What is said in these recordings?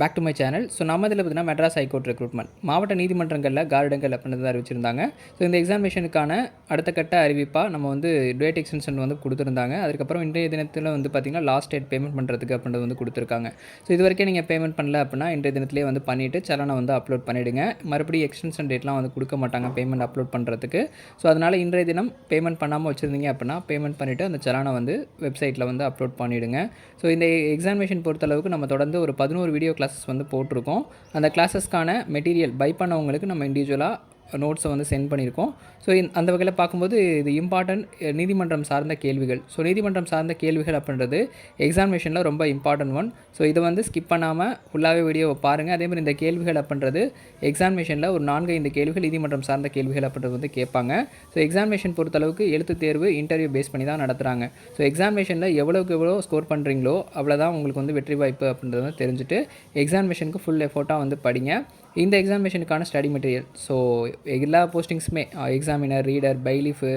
Back to my channel so நம்ம இதில் பார்த்தீங்கன்னா மெட்ராஸ் ஹைகோர்ட் ரெக்ரூட்மெண்ட் மாவட்ட நீதிமன்றங்களில் கார்டுங்கள் அப்படின்றத அறிவிச்சிருந்தாங்க. ஸோ இந்த எக்ஸாமினேஷனுக்கான அடுத்த கட்ட அறிவிப்பாக நம்ம வந்து டேட் எக்ஸ்டென்ஷன் வந்து கொடுத்துருந்தாங்க. அதுக்கப்புறம் இன்றைய தினத்தில் வந்து பார்த்திங்கன்னா லாஸ்ட் டேட் பேமெண்ட் பண்ணுறதுக்கு அப்படின்றது வந்து கொடுத்துருக்காங்க. ஸோ இது வரைக்கும் நீங்கள் பேமெண்ட் பண்ணல அப்படின்னா இன்றைய தினத்திலே வந்து பண்ணிவிட்டு சலனை வந்து அப்லோட் பண்ணிவிடுங்க மறுபடியும் எக்ஸ்டென்ஷன் டேட்லாம் வந்து கொடுக்க மாட்டாங்க பேமெண்ட் அப்லோட் பண்ணுறதுக்கு ஸோ அதனால் இன்றைய தினம் பேமெண்ட் பண்ணாமல் வச்சுருந்தீங்க அப்படின்னா பேமெண்ட் பண்ணிவிட்டு அந்த சலானை வந்து வெப்சைட்டில் வந்து அப்லோட் பண்ணிவிடுங்க ஸோ இந்த எக்ஸாமினேஷன் பொறுத்தளவுக்கு நம்ம தொடர்ந்து ஒரு பதினோரு வீடியோ கிளாஸஸ் வந்து போட்டிருக்கோம். அந்த கிளாஸஸ்க்கான மெட்டீரியல் பை பண்ணவங்களுக்கு நம்ம இண்டிவிஜுவலாக நோட்ஸை வந்து சென்ட் பண்ணியிருக்கோம். ஸோ அந்த வகையில் பார்க்கும்போது இது இம்பார்ட்டன்ட் நீதிமன்றம் சார்ந்த கேள்விகள். ஸோ நீதிமன்றம் சார்ந்த கேள்விகள் அப்படின்றது எக்ஸாமினேஷனில் ரொம்ப இம்பார்ட்டன்ட் ஒன் ஸோ இதை வந்து ஸ்கிப் பண்ணாமல் ஃபுல்லாகவே வீடியோவை பாருங்கள் அதேமாதிரி இந்த கேள்விகள் அப்படின்றது எக்ஸாமினேஷனில் ஒரு நான்கு ஐந்து கேள்விகள் நீதிமன்றம் சார்ந்த கேள்விகள் அப்படின்றது வந்து கேட்பாங்க. ஸோ எக்ஸாமினேஷன் பொறுத்தளவுக்கு எழுத்து தேர்வு இன்டர்வியூ பேஸ் பண்ணி தான் நடத்துகிறாங்க ஸோ எக்ஸாமினேஷனில் எவ்வளோக்கு எவ்வளோ ஸ்கோர் பண்ணுறீங்களோ அவ்வளோதான் உங்களுக்கு வந்து வெற்றி வாய்ப்பு அப்படின்றத வந்து தெரிஞ்சுட்டு எக்ஸாமினேஷனுக்கு ஃபுல் எஃபோர்ட்டாக வந்து படிங்க. இந்த எக்ஸாமினேஷனுக்கான ஸ்டடி மெட்டீரியல் ஸோ எல்லா போஸ்டிங்ஸுமே examiner reader பைலீஃபு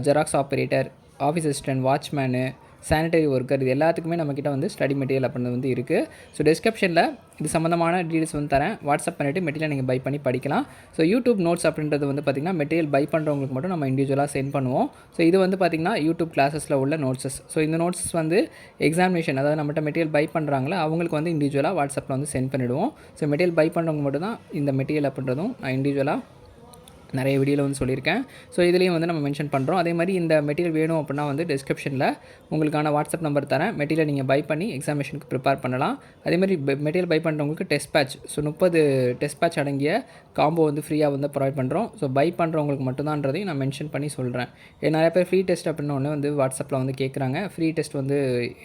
xerox operator office assistant watchman sanitary worker இது எல்லாத்துக்குமே நம்மக்கிட்ட வந்து ஸ்டடி மெட்டீரியல் அப்படின்றது வந்து இருக்குது ஸோ டிஸ்கிரிப்ஷனில் இது சம்மந்தமான டீட்டெயில்ஸ் வந்து தரேன். வாட்ஸ்அப் பண்ணிவிட்டு மெட்டீரியல் நீங்கள் பை பண்ணி படிக்கலாம். ஸோ யூடியூப் நோட்ஸ் அப்படின்றது வந்து பார்த்திங்கன்னா மெட்டீரியல் பை பண்ணுறவங்களுக்கு மட்டும் நம்ம இண்டிவிஜுவலாக சென்ட் பண்ணுவோம். ஸோ இது வந்து பார்த்திங்கன்னா யூடியூப் கிளாஸஸில் உள்ள நோட்ஸஸ் ஸோ இந்த நோட்ஸ் வந்து எக்ஸாமினேஷன் அதாவது நம்மகிட்ட மெட்டீரியல் பை பண்ணுறாங்களோ அவங்களுக்கு வந்து இண்டிவிஜுவலாக வாட்ஸ்அப்பில் வந்து சென்ட் பண்ணிவிடுவோம் ஸோ மெட்டீரியல் பை பண்ணுறவங்க மட்டும் தான் இந்த மெட்டீரியல் அப்படின்றதும் நான் இண்டிவிஜுவலாக நிறைய வீடியோவில் வந்து சொல்லியிருக்கேன். ஸோ இதுலேயும் வந்து நம்ம மென்ஷன் பண்ணுறோம் அதே மாதிரி இந்த மெட்டீரியல் வேணும் அப்படின்னா வந்து டிஸ்கிரிப்ஷனில் உங்களுக்கான வாட்ஸ்அப் நம்பர் தரேன். மெட்டீரியல் நீங்கள் பை பண்ணி எக்ஸாமினேஷனுக்கு ப்ரிப்பேர் பண்ணலாம். அதே மாதிரி மெட்டீரியல் பை பண்ணுறவங்களுக்கு டெஸ்ட் பேட்ச் ஸோ முப்பது டெஸ்ட் பேட்ச் அடங்கிய காம்போ வந்து ஃப்ரீயாக வந்து ப்ரொவைட் பண்ணுறோம் ஸோ பை பண்ணுறவங்களுக்கு மட்டும்தான்றதையும் நான் மென்ஷன் பண்ணி சொல்கிறேன் நிறைய பேர் ஃப்ரீ டெஸ்ட் அப்படின்னு ஒன்று வந்து வாட்ஸ்அப்பில் வந்து கேட்குறாங்க ஃப்ரீ டெஸ்ட் வந்து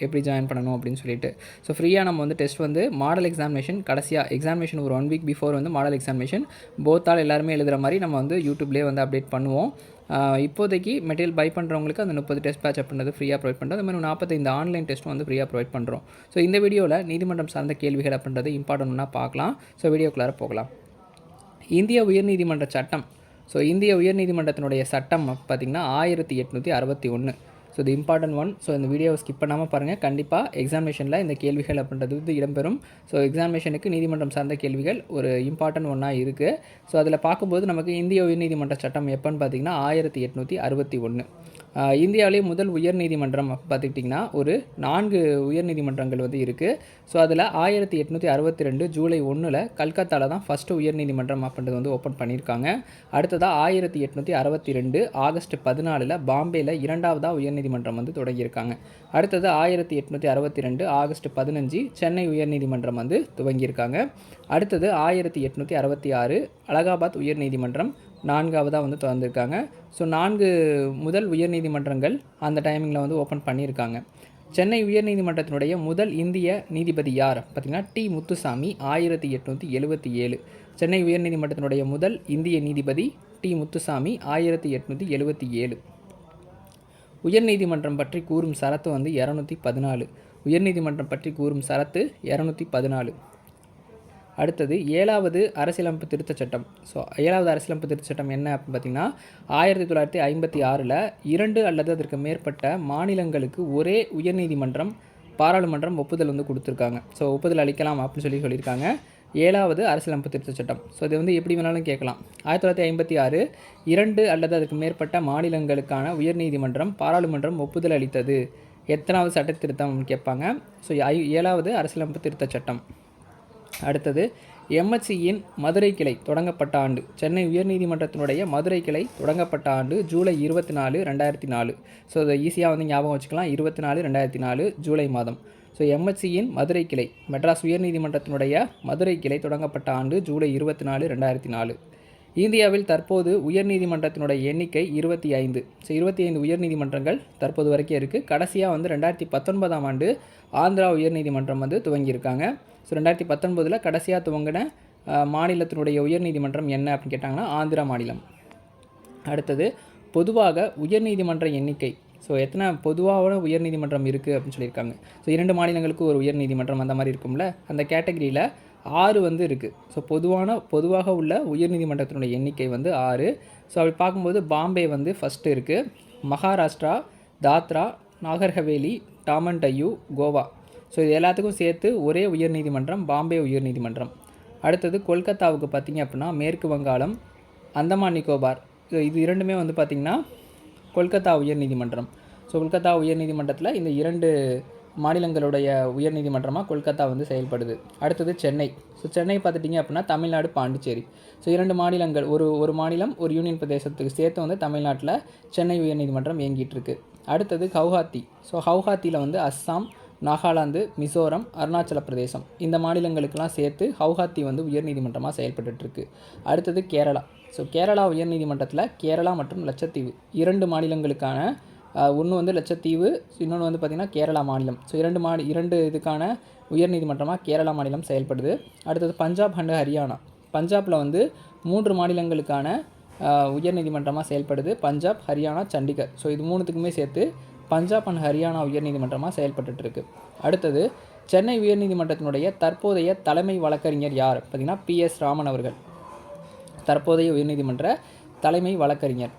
எப்படி ஜாயின் பண்ணணும் அப்படின்னு சொல்லிட்டு. ஸோ ஃப்ரீயாக நம்ம வந்து டெஸ்ட் வந்து மாடல் எக்ஸாமினேஷன் கடைசியாக எக்ஸாமினேஷன் ஒரு ஒன் வீக் பிஃபோர் வந்து மாடல் எக்ஸாமினேஷன் போத்தால் எல்லாருமே எழுதுகிற மாதிரி நம்ம வந்து யூடியூப்லேயே வந்து அப்டேட் பண்ணுவோம். இப்போதைக்கு மெட்டீரியல் பை பண்ணுறவங்களுக்கு அந்த முப்பது டெஸ்ட் பேட்ச் பண்ணுறது ஃப்ரீயாக ப்ரொவைட் பண்ணுறோம் அது மாதிரி நாற்பத்தைந்து ஆன்லைன் டெஸ்ட்டும் வந்து ஃப்ரீயாக ப்ரொவைட் பண்ணுறோம் ஸோ இந்த வீடியோவில் நீதிமன்றம் சார்ந்த கேள்விகள் அப்படின்றது இம்பார்ட்டன்ட்னா பார்க்கலாம். ஸோ வீடியோக்குள்ளார போகலாம். இந்திய உயர்நீதிமன்ற சட்டம். ஸோ இந்திய உயர்நீதிமன்றத்தினுடைய சட்டம் பார்த்திங்கன்னா ஆயிரத்தி எட்நூற்றி அறுபத்தி ஒன்று ஸோ இது இம்பார்ட்டன்ட் ஒன் ஸோ இந்த வீடியோவை ஸ்கிப் பண்ணாமல் பாருங்கள் கண்டிப்பாக எக்ஸாமினேஷனில் இந்த கேள்விகள் அப்படின்றது வந்து இடம்பெறும். ஸோ எக்ஸாமினேஷனுக்கு நீதிமன்றம் சார்ந்த கேள்விகள் ஒரு இம்பார்ட்டன்ட் ஒன்றாக இருக்குது ஸோ அதில் பார்க்கும்போது நமக்கு இந்திய உயர்நீதிமன்ற சட்டம் எப்போன்னு பார்த்தீங்கன்னா ஆயிரத்தி எட்நூற்றி அறுபத்தி ஒன்று இந்தியாவிலேயே முதல் உயர்நீதிமன்றம் பார்த்துக்கிட்டிங்கன்னா ஒரு நான்கு உயர்நீதிமன்றங்கள் வந்து இருக்குது ஸோ அதில் ஆயிரத்தி எட்நூற்றி அறுபத்தி ரெண்டு ஜூலை ஒன்றில் கல்கத்தாவில் தான் ஃபஸ்ட்டு உயர்நீதிமன்றம் அப்படின்றது வந்து ஓப்பன் பண்ணியிருக்காங்க. அடுத்ததாக ஆயிரத்தி எட்நூற்றி அறுபத்தி ரெண்டு ஆகஸ்ட் பதினாலில் பாம்பேயில் இரண்டாவதாக உயர்நீதிமன்றம் வந்து தொடங்கியிருக்காங்க. அடுத்தது ஆயிரத்தி எட்நூற்றி அறுபத்தி ரெண்டு ஆகஸ்ட் பதினஞ்சு சென்னை உயர்நீதிமன்றம் வந்து துவங்கியிருக்காங்க. அடுத்தது ஆயிரத்தி எட்நூற்றி அறுபத்தி ஆறு அலகாபாத் உயர்நீதிமன்றம் நான்காவதாக வந்து திறந்திருக்காங்க. ஸோ நான்கு முதல் உயர்நீதிமன்றங்கள் அந்த டைமிங்கில் வந்து ஓப்பன் பண்ணியிருக்காங்க. சென்னை உயர்நீதிமன்றத்தினுடைய முதல் இந்திய நீதிபதி யார்? பார்த்திங்கன்னா டி. முத்துசாமி ஆயிரத்தி எட்நூற்றி எழுபத்தி ஏழு. சென்னை உயர்நீதிமன்றத்தினுடைய முதல் இந்திய நீதிபதி டி. முத்துசாமி ஆயிரத்தி எட்நூற்றி எழுபத்தி ஏழு. உயர்நீதிமன்றம் பற்றி கூறும் சரத்து வந்து இரநூத்தி பதினாலு. உயர்நீதிமன்றம் பற்றி கூறும் சரத்து இரநூத்தி பதினாலு. அடுத்தது ஏழாவது அரசியலமைப்பு திருத்தச் சட்டம். ஸோ ஏழாவது அரசியலமைப்பு திருத்தச் சட்டம் என்ன அப்படின்னு பார்த்தீங்கன்னா ஆயிரத்தி தொள்ளாயிரத்தி ஐம்பத்தி ஆறில் இரண்டு அல்லது அதற்கு மேற்பட்ட மாநிலங்களுக்கு ஒரே உயர்நீதிமன்றம் பாராளுமன்றம் ஒப்புதல் வந்து கொடுத்துருக்காங்க. ஸோ ஒப்புதல் அளிக்கலாம் அப்படின்னு சொல்லி சொல்லியிருக்காங்க. ஏழாவது அரசியலமைப்பு திருத்தச் சட்டம். ஸோ இது வந்து எப்படி வேணாலும் கேட்கலாம். ஆயிரத்தி தொள்ளாயிரத்தி ஐம்பத்தி ஆறு இரண்டு அல்லது அதுக்கு மேற்பட்ட மாநிலங்களுக்கான உயர்நீதிமன்றம் பாராளுமன்றம் ஒப்புதல் அளித்தது. எத்தனாவது சட்ட திருத்தம் கேட்பாங்க. ஸோ ஐ ஏழாவது அரசியலமைப்பு திருத்தச் சட்டம். அடுத்தது எம்எச்சியின் மதுரை கிளை தொடங்கப்பட்ட ஆண்டு. சென்னை உயர்நீதிமன்றத்தினுடைய மதுரை கிளை தொடங்கப்பட்ட ஆண்டு ஜூலை இருபத்தி நாலு ரெண்டாயிரத்தி நாலு ஸோ அதை ஈஸியாக வந்து ஞாபகம் வச்சுக்கலாம். இருபத்தி நாலு ரெண்டாயிரத்தி நாலு ஜூலை மாதம் ஸோ எம்எச்சியின் மதுரை கிளை மெட்ராஸ் உயர்நீதிமன்றத்தினுடைய மதுரை கிளை தொடங்கப்பட்ட ஆண்டு ஜூலை இருபத்தி நாலு ரெண்டாயிரத்தி நாலு இந்தியாவில் தற்போது உயர்நீதிமன்றத்தினுடைய எண்ணிக்கை இருபத்தி ஐந்து. ஸோ இருபத்தி ஐந்து உயர்நீதிமன்றங்கள் தற்போது வரைக்கும் இருக்குது கடைசியாக வந்து ரெண்டாயிரத்தி பத்தொன்பதாம் ஆண்டு ஆந்திரா உயர்நீதிமன்றம் வந்து துவங்கியிருக்காங்க. ஸோ ரெண்டாயிரத்தி பத்தொன்பதில் கடைசியாக துவங்கின மாநிலத்தினுடைய உயர்நீதிமன்றம் என்ன அப்படின்னு கேட்டாங்கன்னா ஆந்திரா மாநிலம். அடுத்தது பொதுவாக உயர்நீதிமன்ற எண்ணிக்கை. ஸோ எத்தனை பொதுவான உயர்நீதிமன்றம் இருக்குது அப்படின்னு சொல்லியிருக்காங்க. ஸோ இரண்டு மாநிலங்களுக்கு ஒரு உயர்நீதிமன்றம் அந்த மாதிரி இருக்கும்ல. அந்த கேட்டகரியில் ஆறு வந்து இருக்குது ஸோ பொதுவான பொதுவாக உள்ள உயர்நீதிமன்றத்தினுடைய எண்ணிக்கை வந்து ஆறு. ஸோ அப்படி பார்க்கும்போது பாம்பே வந்து ஃபஸ்ட்டு இருக்குது மகாராஷ்டிரா தாத்ரா நாகர்ஹவேலி டாமன் டையூ கோவா. ஸோ இது எல்லாத்துக்கும் சேர்த்து ஒரே உயர்நீதிமன்றம் பாம்பே உயர்நீதிமன்றம். அடுத்தது கொல்கத்தாவுக்கு பார்த்தீங்க அப்படின்னா மேற்கு வங்காளம் அந்தமான் நிக்கோபார். ஸோ இது இரண்டுமே வந்து பார்த்திங்கன்னா கொல்கத்தா உயர்நீதிமன்றம். ஸோ கொல்கத்தா உயர்நீதிமன்றத்தில் இந்த இரண்டு மாநிலங்களுடைய உயர்நீதிமன்றமாக கொல்கத்தா வந்து செயல்படுது. அடுத்தது சென்னை. ஸோ சென்னை பார்த்துட்டிங்க அப்படின்னா தமிழ்நாடு பாண்டிச்சேரி. ஸோ இரண்டு மாநிலங்கள் ஒரு ஒரு மாநிலம் ஒரு யூனியன் பிரதேசத்துக்கு சேர்த்து வந்து தமிழ்நாட்டில் சென்னை உயர்நீதிமன்றம் இயங்கிட்டு இருக்கு அடுத்தது கவுஹாத்தி. ஸோ ஹவுஹாத்தியில் வந்து அஸ்ஸாம் நாகாலாந்து மிசோரம் அருணாச்சல பிரதேசம். இந்த மாநிலங்களுக்கெல்லாம் சேர்த்து ஹவுஹாத்தி வந்து உயர்நீதிமன்றமாக செயல்பட்டுருக்கு அடுத்தது கேரளா. ஸோ கேரளா உயர்நீதிமன்றத்தில் கேரளா மற்றும் லட்சத்தீவு இரண்டு மாநிலங்களுக்கான ஒன்று வந்து லட்சத்தீவு இன்னொன்று வந்து பார்த்திங்கன்னா கேரளா மாநிலம். ஸோ இரண்டு மாநில இரண்டு இதுக்கான உயர்நீதிமன்றமாக கேரளா மாநிலம் செயல்படுது. அடுத்தது பஞ்சாப் அண்டு ஹரியானா. பஞ்சாபில் வந்து மூன்று மாநிலங்களுக்கான உயர்நீதிமன்றமாக செயல்படுது. பஞ்சாப் ஹரியானா சண்டிகர். ஸோ இது மூணுத்துக்குமே சேர்த்து பஞ்சாப் அண்ட் ஹரியானா உயர்நீதிமன்றமாக செயல்பட்டுருக்கு அடுத்தது சென்னை உயர்நீதிமன்றத்தினுடைய தற்போதைய தலைமை வழக்கறிஞர் யார்? பார்த்தீங்கன்னா பிஎஸ் ராமன் அவர்கள். தற்போதைய உயர்நீதிமன்ற தலைமை வழக்கறிஞர்.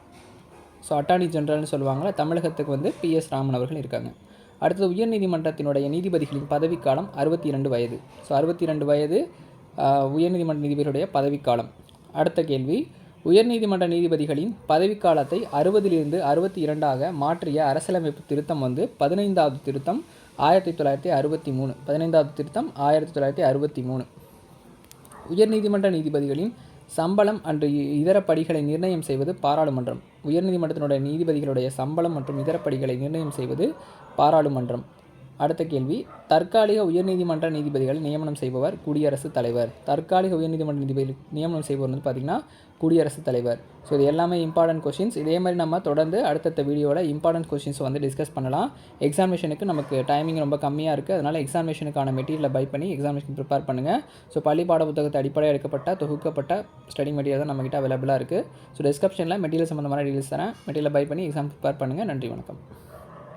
ஸோ அட்டார்னி ஜெனரல்னு சொல்லுவாங்கள்ல தமிழகத்துக்கு வந்து பி எஸ் ராமன் அவர்கள் இருக்காங்க. அடுத்தது உயர்நீதிமன்றத்தினுடைய நீதிபதிகளின் பதவிக்காலம் அறுபத்தி இரண்டு வயது. ஸோ அறுபத்தி ரெண்டு வயது உயர்நீதிமன்ற நீதிபதிகளுடைய பதவிக்காலம். அடுத்த கேள்வி உயர்நீதிமன்ற நீதிபதிகளின் பதவிக்காலத்தை அறுபதிலிருந்து அறுபத்தி இரண்டாக மாற்றிய அரசியலமைப்பு திருத்தம் வந்து பதினைந்தாவது திருத்தம் ஆயிரத்தி தொள்ளாயிரத்தி அறுபத்தி மூணு. பதினைந்தாவது திருத்தம் ஆயிரத்தி தொள்ளாயிரத்தி அறுபத்தி மூணு. உயர்நீதிமன்ற நீதிபதிகளின் சம்பளம் அன்று இதர படிகளை நிர்ணயம் செய்வது பாராளுமன்றம். உயர்நீதிமன்றத்தினுடைய நீதிபதிகளுடைய சம்பளம் மற்றும் இதர படிகளை நிர்ணயம் செய்வது பாராளுமன்றம். அடுத்த கேள்வி. தற்காலிக உயர்நீதிமன்ற நீதிபதிகளை நியமனம் செய்பவர் குடியரசுத் தலைவர். தற்காலிக உயர்நீதிமன்ற நீதிபதி நியமனம் செய்பவர் வந்து பார்த்திங்கன்னா குடியரசுத் தலைவர். ஸோ இது எல்லாமே இம்பார்ட்டன்ட் கொஷின்ஸ் இதே மாதிரி நம்ம தொடர்ந்து அடுத்தடுத்த வீடியோவில் இம்பார்ட்டன்ட் கொஷின்ஸ் வந்து டிஸ்கஸ் பண்ணலாம். எக்ஸாமினேஷனுக்கு நமக்கு டைமிங் ரொம்ப கம்மியாக இருக்குது அதனால் எக்ஸாமினேஷனுக்கான மெட்டீரியலை பை பண்ணி எக்ஸாமினேஷன் ப்ரிப்பேர் பண்ணுங்கள் ஸோ பள்ளி பாட புத்தகத்தை அடிப்படையாக எடுக்கப்பட்ட தொகுக்கப்பட்ட ஸ்டடி மெட்டீரியல் தான் நம்மகிட்ட அவைலபிளாக இருக்குது ஸோ டிஸ்கிரிப்ஷனில் மெட்டீரியல் சம்மந்தமான டீல்ஸ் தரேன். மெட்டீரியல் பை பண்ணி எக்ஸாம் ப்ரிப்பேர் பண்ணுங்கள் நன்றி வணக்கம்.